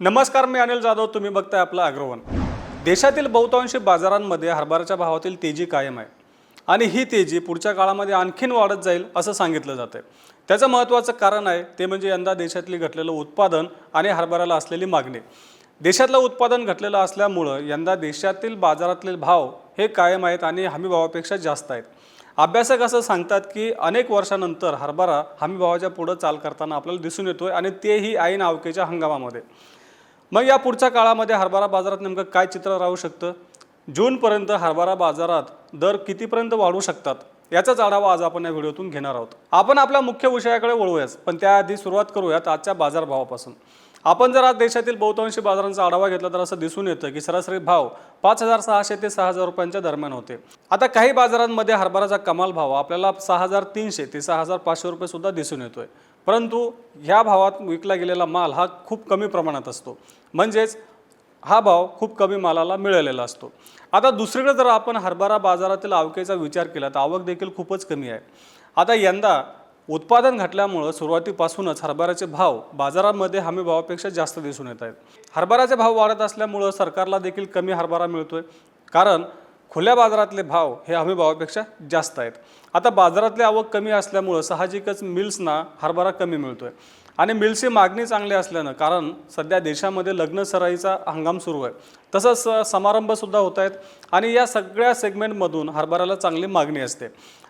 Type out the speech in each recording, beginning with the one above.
नमस्कार मी अनिल जाधव. तुम्ही बघताय आपलं अग्रवन. देशातील बहुतांशी बाजारांमध्ये हरभऱ्याच्या भावातील तेजी कायम आहे. आणि ही तेजी पुढच्या काळामध्ये आणखीन वाढत जाईल असं सांगितलं जातं त्याचं महत्त्वाचं कारण आहे ते म्हणजे यंदा देशातली घटलेलं उत्पादन आणि हरभऱ्याला असलेली मागणी. देशातलं उत्पादन घटलेलं असल्यामुळं यंदा देशातील बाजारातले भाव हे कायम आहेत आणि हमी भावापेक्षा जास्त आहेत. अभ्यासक असं सांगतात की अनेक वर्षानंतर हरभरा हमी भावाच्या पुढं चाल करताना आपल्याला दिसून येतोय आणि तेही ऐन आवकेच्या हंगामामध्ये. मग या पुढच्या काळामध्ये हरभरा बाजारात नेमकं काय चित्र राहू शकतं? जूनपर्यंत हरभरा बाजारात दर कितीपर्यंत वाढू शकतात? याचाच आढावा आज आपण या व्हिडिओतून घेणार आहोत. आपण आपल्या मुख्य विषयाकडे वळूयाच पण त्याआधी सुरुवात करूयात आजच्या बाजारभावापासून. आपण जर आज देशातील बहुतांशी बाजारांचा आढावा घेतला तर असं दिसून येतं की सरासरी भाव पाच हजार सहाशे ते सहा हजार रुपयांच्या दरम्यान होते. आता काही बाजारांमध्ये हरभराचा कमाल भाव आपल्याला सहा हजार तीनशे ते सहा हजार पाचशे रुपये सुद्धा दिसून येतोय. परंतु ह्या भावात विकला गेलेला माल हा खूप कमी प्रमाणात असतो. म्हणजेच हा भाव खूप कमी मालाला मिळालेला असतो. आता दुसरीकडे जर आपण हरभरा बाजारातील आवकेचा विचार केला तर आवक देखील खूपच कमी आहे. आता यंदा उत्पादन घटल्यामुळं सुरुवातीपासूनच हरभऱ्याचे भाव बाजारामध्ये हमी भावापेक्षा जास्त दिसून येत आहेत. हरभऱ्याचे भाव वाढत असल्यामुळं सरकारला देखील कमी हरभरा मिळतोय. कारण खुल्या बाजारातले भाव हे हमी भावापेक्षा जास्त आहेत. आता बाजारातली आवक कमी असल्यामुळं साहजिकच मिल्सना हरभरा कमी मिळतोय. आणि मिल्सची मागणी चांगली असल्यानं कारण सध्या देशामध्ये लग्न सराईचा हंगाम सुरू आहे. तसंच समारंभसुद्धा होत आहेत. आणि या सगळ्या सेगमेंटमधून हरभऱ्याला चांगली मागणी असते.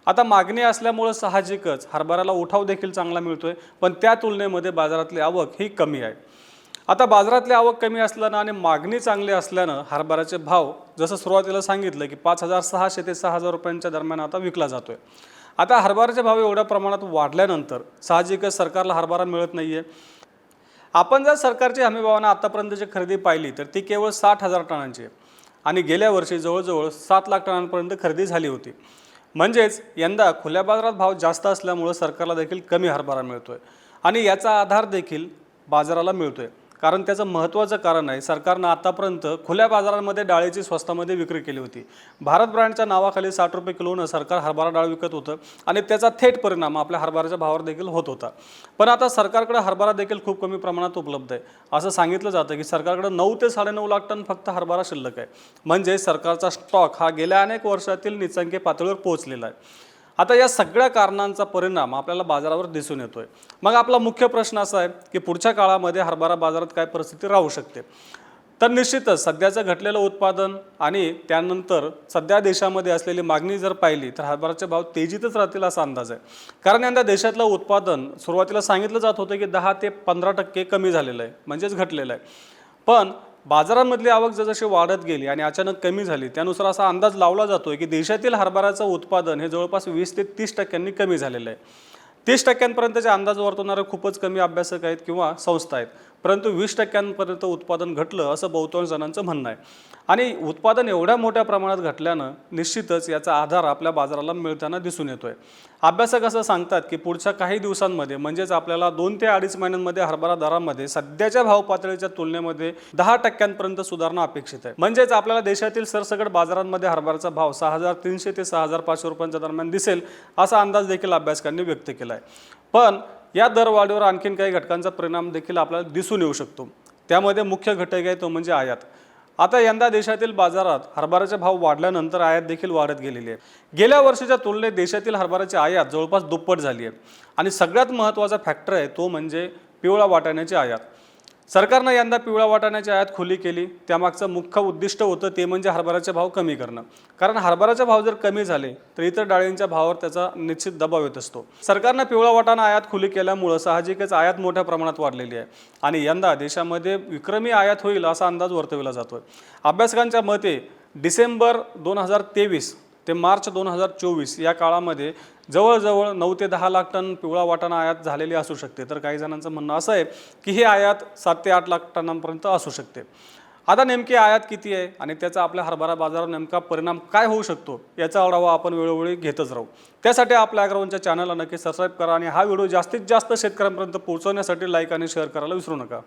आता मागणी असल्यामुळं साहजिकच हरभऱ्याला उठाव देखील चांगला मिळतोय पण त्या तुलनेमध्ये बाजारातली आवक ही कमी आहे. आता बाजारातली आवक कमी असल्यानं आणि मागणी चांगली असल्यानं हरभऱ्याचे भाव जसं सुरुवातीला सांगितलं की पाच हजार सहाशे ते सहा हजार रुपयांच्या दरम्यान आता विकला जातोय. आता हरभऱ्याचे भाव एवढ्या प्रमाणात वाढल्यानंतर साहजिकच सरकारला हरभरा मिळत नाही आहे आपण जर सरकारची हमीभावानं आतापर्यंतची खरेदी पाहिली तर ती केवळ साठ हजार टनांची आहे. आणि गेल्या वर्षी जवळजवळ सात लाख टनांपर्यंत खरेदी झाली होती. म्हणजेच यंदा खुल्या बाजारात भाव जास्त असल्यामुळं सरकारला देखील कमी हरभरा मिळतो आहे आणि याचा आधार देखील बाजाराला मिळतो आहे कारण त्याचं महत्त्वाचं कारण आहे सरकारनं आतापर्यंत खुल्या बाजारांमध्ये डाळीची स्वस्तामध्ये विक्री केली होती. भारत ब्रँडच्या नावाखाली साठ रुपये किलोनं सरकार हरभरा डाळ विकत होतं आणि त्याचा थेट परिणाम आपल्या हरभऱ्याच्या भावावर देखील होत होता. पण आता सरकारकडे हरभरा देखील खूप कमी प्रमाणात उपलब्ध आहे. असं सांगितलं जातं की सरकारकडे नऊ ते साडेनऊ लाख टन फक्त हरभरा शिल्लक आहे. म्हणजे सरकारचा स्टॉक हा गेल्या अनेक वर्षातील निचंके पातळीवर पोहोचलेला आहे. आता या सगळ्या कारणांचा परिणाम आपल्याला बाजारावर दिसून येतोय. मग आपला मुख्य प्रश्न असा आहे की पुढच्या काळामध्ये हरभरा बाजारात काय परिस्थिती राहू शकते? तर निश्चितच सध्याचं घटलेलं उत्पादन आणि त्यानंतर सध्या देशामध्ये असलेली मागणी जर पाहिली तर हरभराचे भाव तेजीतच राहतील असा अंदाज आहे. कारण यंदा देशातलं उत्पादन सुरुवातीला सांगितलं जात होतं की दहा ते पंधरा टक्के कमी झालेलं आहे म्हणजेच घटलेलं आहे. पण बाजारामधली आवक जसजशी वाढत गेली आणि अचानक कमी झाली त्यानुसार असा अंदाज लावला जातोय की देशातील हरभऱ्याचं उत्पादन हे जवळपास वीस ते तीस टक्क्यांनी कमी झालेलं आहे. तीस टक्क्यांपर्यंतचे अंदाज वर्तवणारे खूपच कमी अभ्यासक आहेत किंवा संस्था आहेत. परंतु वीस टक्क्यांपर्यंत उत्पादन घटलं असं बहुतांश जणांचं म्हणणं आहे. आणि उत्पादन एवढ्या मोठ्या प्रमाणात घटल्यानं निश्चितच याचा आधार आपल्या बाजाराला मिळताना दिसून येतोय. अभ्यासक असं सांगतात की पुढच्या काही दिवसांमध्ये म्हणजेच आपल्याला दोन ते अडीच महिन्यांमध्ये हरभरा दरामध्ये सध्याच्या भाव पातळीच्या तुलनेमध्ये दहा टक्क्यांपर्यंत सुधारणा अपेक्षित आहे. म्हणजेच आपल्याला देशातील सरसकट बाजारांमध्ये हरभऱ्याचा भाव सहा हजार तीनशे ते सहा हजार पाचशे रुपयांच्या दरम्यान दिसेल असा अंदाज देखील अभ्यासकांनी व्यक्त केला आहे पण या दरवाढीवर आणखीन काही घटकांचा परिणाम देखील आपल्याला दिसून येऊ शकतो. त्यामध्ये मुख्य घटक आहे तो म्हणजे आयात. आता यंदा देशातील बाजारात हरभऱ्याचे भाव वाढल्यानंतर आयात देखील वाढत गेलेली आहे. गेल्या वर्षीच्या तुलनेत देशातील हरभऱ्याची आयात जवळपास दुप्पट झाली आहे. आणि सगळ्यात महत्त्वाचा फॅक्टर आहे तो म्हणजे पिवळा वाटाण्याची आयात. सरकारनं यंदा पिवळा वाटाण्याची आयात खुली केली. त्यामागचं मुख्य उद्दिष्ट होतं ते म्हणजे हरभऱ्याचे भाव कमी करणं. कारण हरभऱ्याचे भाव जर कमी झाले तर इतर डाळींच्या भावावर त्याचा निश्चित दबाव येत असतो. सरकारनं पिवळा वाटाणा आयात खुली केल्यामुळं साहजिकच आयात मोठ्या प्रमाणात वाढलेली आहे. आणि यंदा देशामध्ये विक्रमी आयात होईल असा अंदाज वर्तविला जातोय. अभ्यासकांच्या मते डिसेंबर दोन हजार तेवीस ते मार्च दोन हजार चोवीस या काळामध्ये जवळजवळ नऊ ते दहा लाख टन पिवळा वाटाणा आयात झालेली असू शकते. तर काही जणांचं म्हणणं असं आहे की ही आयात सात ते आठ लाख टनांपर्यंत असू शकते. आता नेमकी आयात किती आहे आणि त्याचा आपल्या हरभरा बाजारावर नेमका परिणाम काय होऊ शकतो याचा आढावा आपण वेळोवेळी घेतच राहू. त्यासाठी आपल्या अग्रवनच्या चॅनलला नक्की सबस्क्राईब करा आणि हा व्हिडिओ जास्तीत जास्त शेतकऱ्यांपर्यंत पोहोचवण्यासाठी लाईक आणि शेअर करायला विसरू नका.